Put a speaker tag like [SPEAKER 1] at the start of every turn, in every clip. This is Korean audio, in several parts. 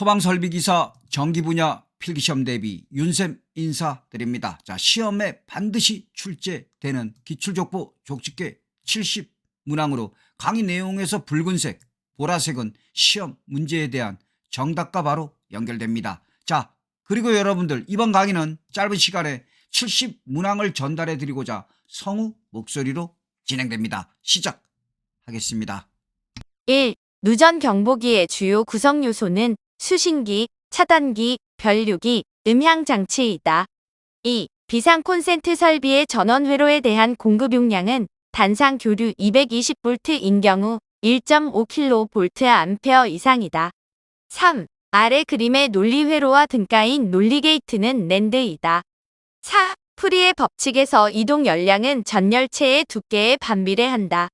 [SPEAKER 1] 소방설비기사 전기 분야 필기시험 대비 윤쌤 인사드립니다. 자, 시험에 반드시 출제되는 기출족보 족집게 70 문항으로 강의 내용에서 붉은색, 보라색은 시험 문제에 대한 정답과 바로 연결됩니다. 자, 그리고 여러분들 이번 강의는 짧은 시간에 70 문항을 전달해 드리고자 성우 목소리로 진행됩니다. 시작하겠습니다.
[SPEAKER 2] 1. 누전 경보기의 주요 구성 요소는 수신기, 차단기, 변류기, 음향 장치이다. 2. 비상 콘센트 설비의 전원 회로에 대한 공급 용량은 단상 교류 220V인 경우 1.5kV 이상이다. 3. 아래 그림의 논리 회로와 등가인 논리 게이트는 낸드이다. 4. 프리의 법칙에서 이동 열량은 전열체의 두께에 반비례한다.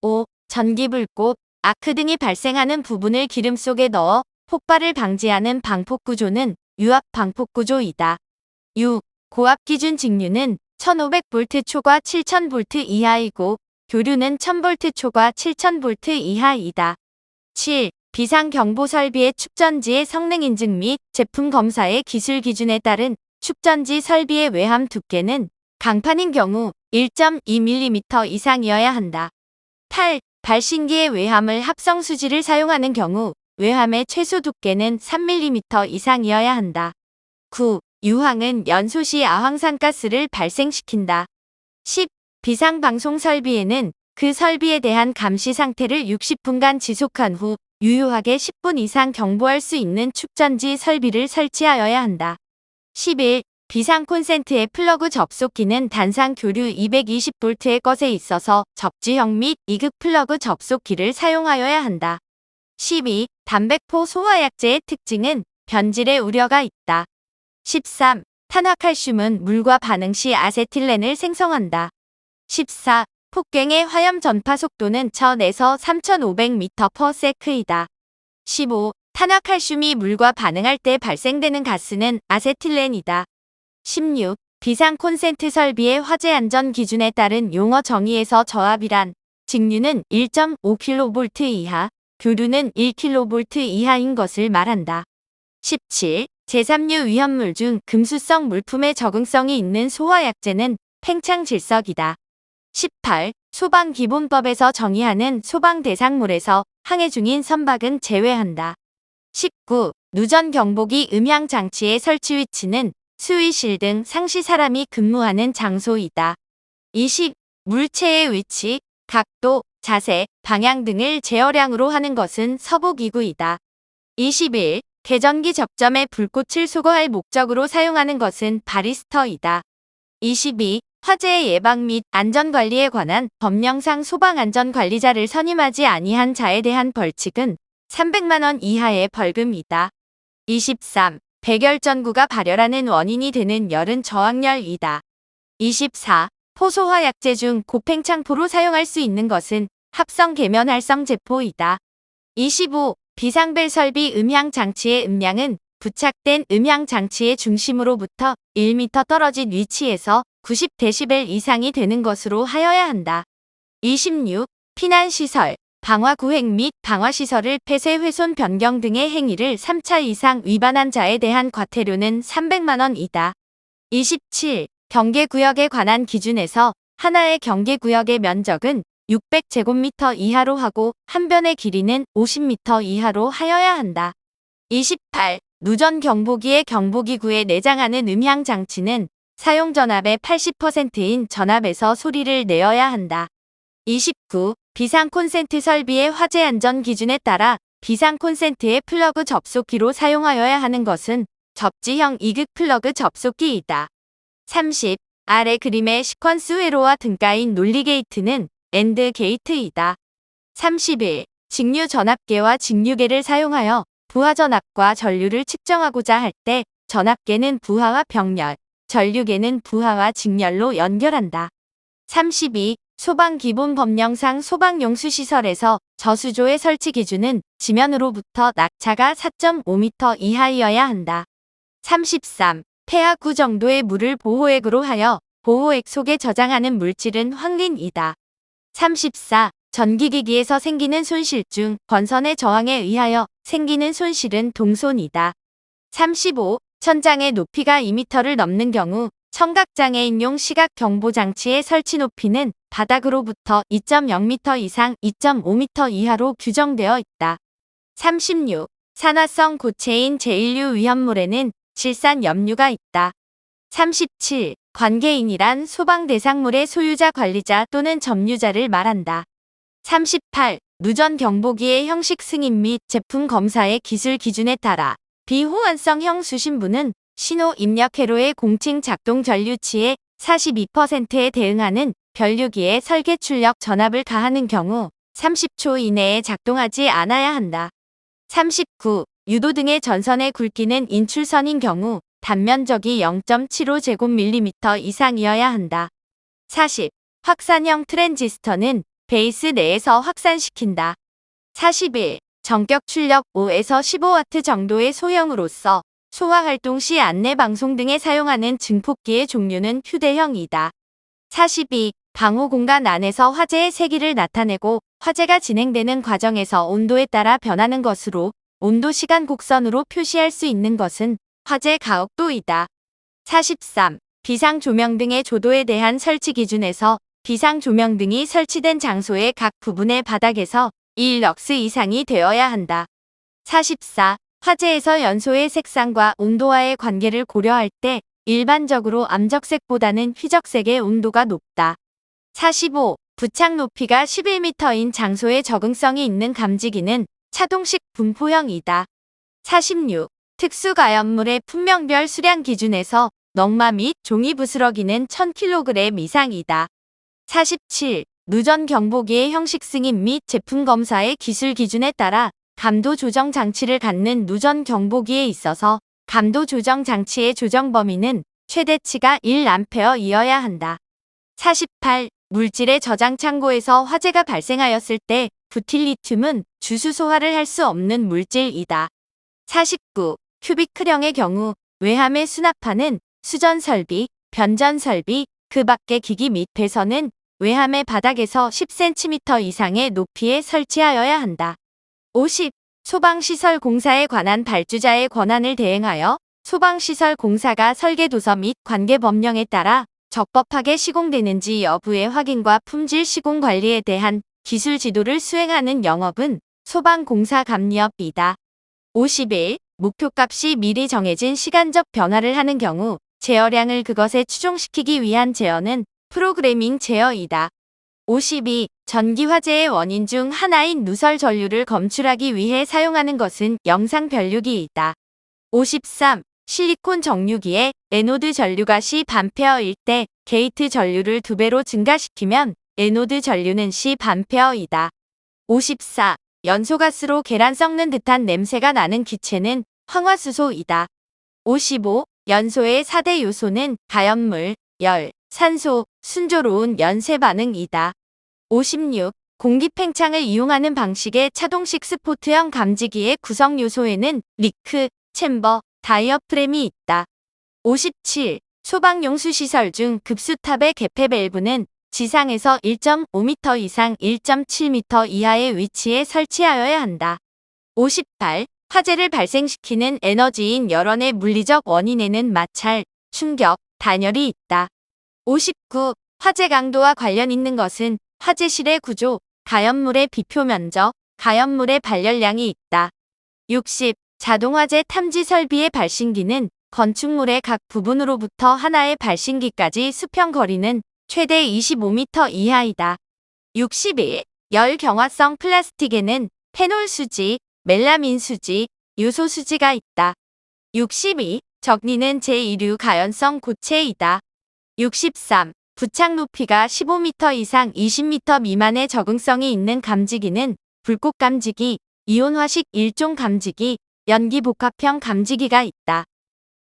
[SPEAKER 2] 5. 전기불꽃, 아크 등이 발생하는 부분을 기름 속에 넣어 폭발을 방지하는 방폭 구조는 유압 방폭 구조이다. 6. 고압 기준 직류는 1500V 초과 7000V 이하이고 교류는 1000V 초과 7000V 이하이다. 7. 비상 경보 설비의 축전지의 성능 인증 및 제품 검사의 기술 기준에 따른 축전지 설비의 외함 두께는 강판인 경우 1.2mm 이상이어야 한다. 8. 발신기의 외함을 합성 수지를 사용하는 경우 외함의 최소 두께는 3mm 이상이어야 한다. 9. 유황은 연소 시 아황산가스를 발생시킨다. 10. 비상방송 설비에는 그 설비에 대한 감시 상태를 60분간 지속한 후 유효하게 10분 이상 경보할 수 있는 축전지 설비를 설치하여야 한다. 11. 비상 콘센트의 플러그 접속기는 단상 교류 220V의 것에 있어서 접지형 및 2극 플러그 접속기를 사용하여야 한다. 12. 담백포 소화약제의 특징은 변질의 우려가 있다. 13. 탄화칼슘은 물과 반응 시 아세틸렌을 생성한다. 14. 폭갱의 화염 전파 속도는 1000에서 3500m/s이다. 15. 탄화칼슘이 물과 반응할 때 발생되는 가스는 아세틸렌이다. 16. 비상 콘센트 설비의 화재 안전 기준에 따른 용어 정의에서 저압이란 직류는 1.5kV 이하, 교류는 1kV 이하인 것을 말한다. 17. 제3류 위험물 중 금수성 물품에 적응성이 있는 소화약제는 팽창질석이다. 18. 소방기본법에서 정의하는 소방 대상물에서 항해 중인 선박은 제외한다. 19. 누전 경보기 음향 장치의 설치 위치는 수의실 등 상시 사람이 근무하는 장소이다. 20. 물체의 위치, 각도, 자세, 방향 등을 제어량으로 하는 것은 서보기구이다. 21. 개전기 접점에 불꽃을 소거할 목적으로 사용하는 것은 바리스터이다. 22. 화재의 예방 및 안전관리에 관한 법령상 소방안전관리자를 선임하지 아니한 자에 대한 벌칙은 300만원 이하의 벌금이다. 23. 백열전구가 발열하는 원인이 되는 열은 저항열이다. 24. 포소화 약제 중 고팽창포로 사용할 수 있는 것은 합성 계면 활성 제포이다. 25. 비상벨 설비 음향 장치의 음량은 부착된 음향 장치의 중심으로부터 1m 떨어진 위치에서 90dB 이상이 되는 것으로 하여야 한다. 26. 피난시설, 방화구획 및 방화시설을 폐쇄 훼손 변경 등의 행위를 3차 이상 위반한 자에 대한 과태료는 300만원이다. 27. 경계구역에 관한 기준에서 하나의 경계구역의 면적은 600제곱미터 이하로 하고 한 변의 길이는 50m 이하로 하여야 한다. 28. 누전 경보기의 경보기구에 내장하는 음향 장치는 사용 전압의 80%인 전압에서 소리를 내어야 한다. 29. 비상 콘센트 설비의 화재 안전 기준에 따라 비상 콘센트의 플러그 접속기로 사용하여야 하는 것은 접지형 2극 플러그 접속기이다. 30. 아래 그림의 시퀀스 회로와 등가인 논리 게이트는 엔드 게이트이다. 31. 직류 전압계와 직류계를 사용하여 부하 전압과 전류를 측정하고자 할 때 전압계는 부하와 병렬, 전류계는 부하와 직렬로 연결한다. 32. 소방 기본 법령상 소방 용수 시설에서 저수조의 설치 기준은 지면으로부터 낙차가 4.5m 이하이어야 한다. 33. 폐하구 정도의 물을 보호액으로 하여 보호액 속에 저장하는 물질은 황린이다. 34. 전기기기에서 생기는 손실 중 건선의 저항에 의하여 생기는 손실은 동손이다. 35. 천장의 높이가 2m를 넘는 경우 청각장애인용 시각 경보 장치의 설치 높이는 바닥으로부터 2.0m 이상 2.5m 이하로 규정되어 있다. 36. 산화성 고체인 제1류 위험물에는 질산 염류가 있다. 37. 관계인이란 소방 대상물의 소유자 관리자 또는 점유자를 말한다. 38. 누전 경보기의 형식 승인 및 제품 검사의 기술 기준에 따라 비호환성형 수신부는 신호 입력 회로의 공칭 작동 전류치의 42%에 대응하는 변류기에 설계 출력 전압을 가하는 경우 30초 이내에 작동하지 않아야 한다. 39. 유도 등의 전선의 굵기는 인출선인 경우 단면적이 0.75제곱밀리미터 이상이어야 한다. 40. 확산형 트랜지스터는 베이스 내에서 확산시킨다. 41. 전격 출력 5에서 15W 정도의 소형으로서 소화 활동 시 안내 방송 등에 사용하는 증폭기의 종류는 휴대형이다. 42. 방호 공간 안에서 화재의 세기를 나타내고 화재가 진행되는 과정에서 온도에 따라 변하는 것으로 온도 시간 곡선으로 표시할 수 있는 것은 화재 가혹도이다. 43. 비상 조명 등의 조도에 대한 설치 기준에서 비상 조명 등이 설치된 장소의 각 부분의 바닥에서 1럭스 이상이 되어야 한다. 44. 화재에서 연소의 색상과 온도와의 관계를 고려할 때 일반적으로 암적색보다는 휘적색의 온도가 높다. 45. 부착 높이가 11m인 장소에 적응성이 있는 감지기는 차동식 분포형이다. 46. 특수 가연물의 품명별 수량 기준에서 넝마 및 종이 부스러기는 1000kg 이상이다. 47. 누전 경보기의 형식 승인 및 제품 검사의 기술 기준에 따라 감도 조정 장치를 갖는 누전 경보기에 있어서 감도 조정 장치의 조정 범위는 최대치가 1A이어야 한다. 48. 물질의 저장 창고에서 화재가 발생하였을 때 부틸리튬은 주수 소화를 할 수 없는 물질이다. 49. 큐비크령의 경우 외함의 수납하는 수전 설비, 변전 설비, 그 밖의 기기 및 배선은 외함의 바닥에서 10cm 이상의 높이에 설치하여야 한다. 50. 소방시설 공사에 관한 발주자의 권한을 대행하여 소방시설 공사가 설계도서 및 관계 법령에 따라 적법하게 시공되는지 여부의 확인과 품질 시공 관리에 대한 기술 지도를 수행하는 영업은 소방공사 감리업이다. 51. 목표값이 미리 정해진 시간적 변화를 하는 경우 제어량을 그것에 추종시키기 위한 제어는 프로그래밍 제어이다. 52. 전기 화재의 원인 중 하나인 누설 전류를 검출하기 위해 사용하는 것은 영상 변류기이다. 53. 실리콘 정류기에 에노드 전류가 시 반페어일 때 게이트 전류를 두 배로 증가시키면 에노드 전류는 시 반페어이다. 54. 연소가스로 계란 썩는 듯한 냄새가 나는 기체는 황화수소이다. 55. 연소의 4대 요소는 가연물, 열, 산소, 순조로운 연쇄 반응이다. 56. 공기 팽창을 이용하는 방식의 차동식 스포트형 감지기의 구성 요소에는 리크, 챔버, 다이어프램이 있다. 57. 소방용 수시설 중 급수탑의 개폐 밸브는 지상에서 1.5m 이상 1.7m 이하의 위치에 설치하여야 한다. 58. 화재를 발생시키는 에너지인 열원의 물리적 원인에는 마찰, 충격, 단열이 있다. 59. 화재 강도와 관련 있는 것은 화재실의 구조, 가연물의 비표 면적, 가연물의 발열량이 있다. 60. 자동화재 탐지 설비의 발신기는 건축물의 각 부분으로부터 하나의 발신기까지 수평 거리는 최대 25m 이하이다. 61. 열 경화성 플라스틱에는 페놀 수지, 멜라민 수지, 유소 수지가 있다. 62. 적리는 제2류 가연성 고체이다. 63. 부착 높이가 15m 이상 20m 미만의 적응성이 있는 감지기는 불꽃 감지기, 이온화식 일종 감지기, 연기 복합형 감지기가 있다.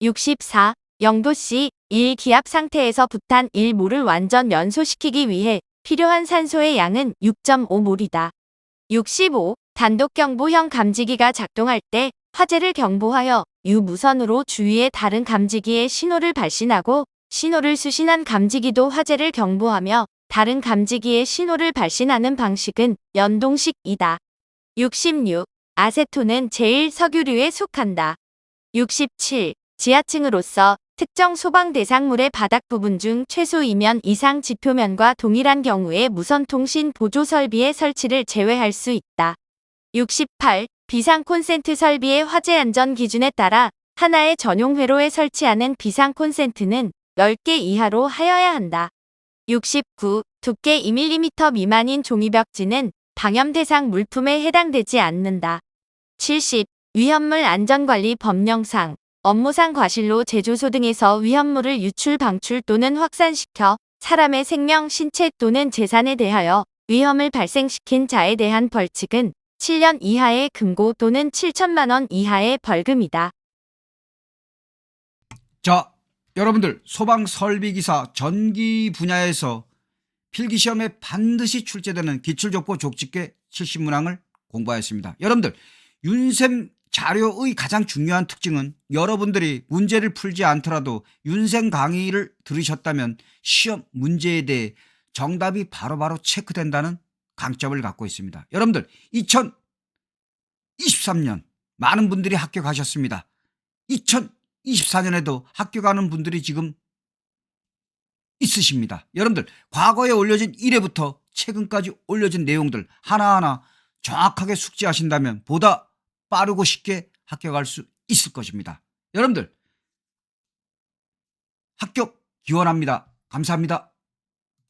[SPEAKER 2] 64. 0도씨 1 기압 상태에서 부탄 1몰을 완전 연소시키기 위해 필요한 산소의 양은 6.5몰이다. 65. 단독 경보형 감지기가 작동할 때 화재를 경보하여 유무선으로 주위의 다른 감지기에 신호를 발신하고 신호를 수신한 감지기도 화재를 경보하며 다른 감지기에 신호를 발신하는 방식은 연동식이다. 66. 아세톤은 제일 석유류에 속한다. 67. 지하층으로서 특정 소방 대상물의 바닥 부분 중 최소 2면 이상 지표면과 동일한 경우에 무선 통신 보조 설비의 설치를 제외할 수 있다. 68. 비상 콘센트 설비의 화재 안전 기준에 따라 하나의 전용 회로에 설치하는 비상 콘센트는 10개 이하로 하여야 한다. 69. 두께 2mm 미만인 종이벽지는 방염 대상 물품에 해당되지 않는다. 70. 위험물 안전관리 법령상 업무상 과실로 제조소 등에서 위험물을 유출 방출 또는 확산시켜 사람의 생명, 신체 또는 재산에 대하여 위험을 발생시킨 자에 대한 벌칙은 7년 이하의 금고 또는 7천만 원 이하의 벌금이다.
[SPEAKER 1] 자, 여러분들 소방 설비 기사 전기 분야에서 필기 시험에 반드시 출제되는 기출족보 족집계 70문항을 공부하였습니다. 여러분들 윤쌤 자료의 가장 중요한 특징은 여러분들이 문제를 풀지 않더라도 윤쌤 강의를 들으셨다면 시험 문제에 대해 정답이 바로 바로 체크된다는 강점을 갖고 있습니다. 여러분들 2023년 많은 분들이 합격하셨습니다. 2024년에도 합격하는 분들이 지금 있으십니다. 여러분들 과거에 올려진 1회부터 최근까지 올려진 내용들 하나하나 정확하게 숙지하신다면 보다 빠르고 쉽게 합격할 수 있을 것입니다. 여러분들 합격 기원합니다. 감사합니다.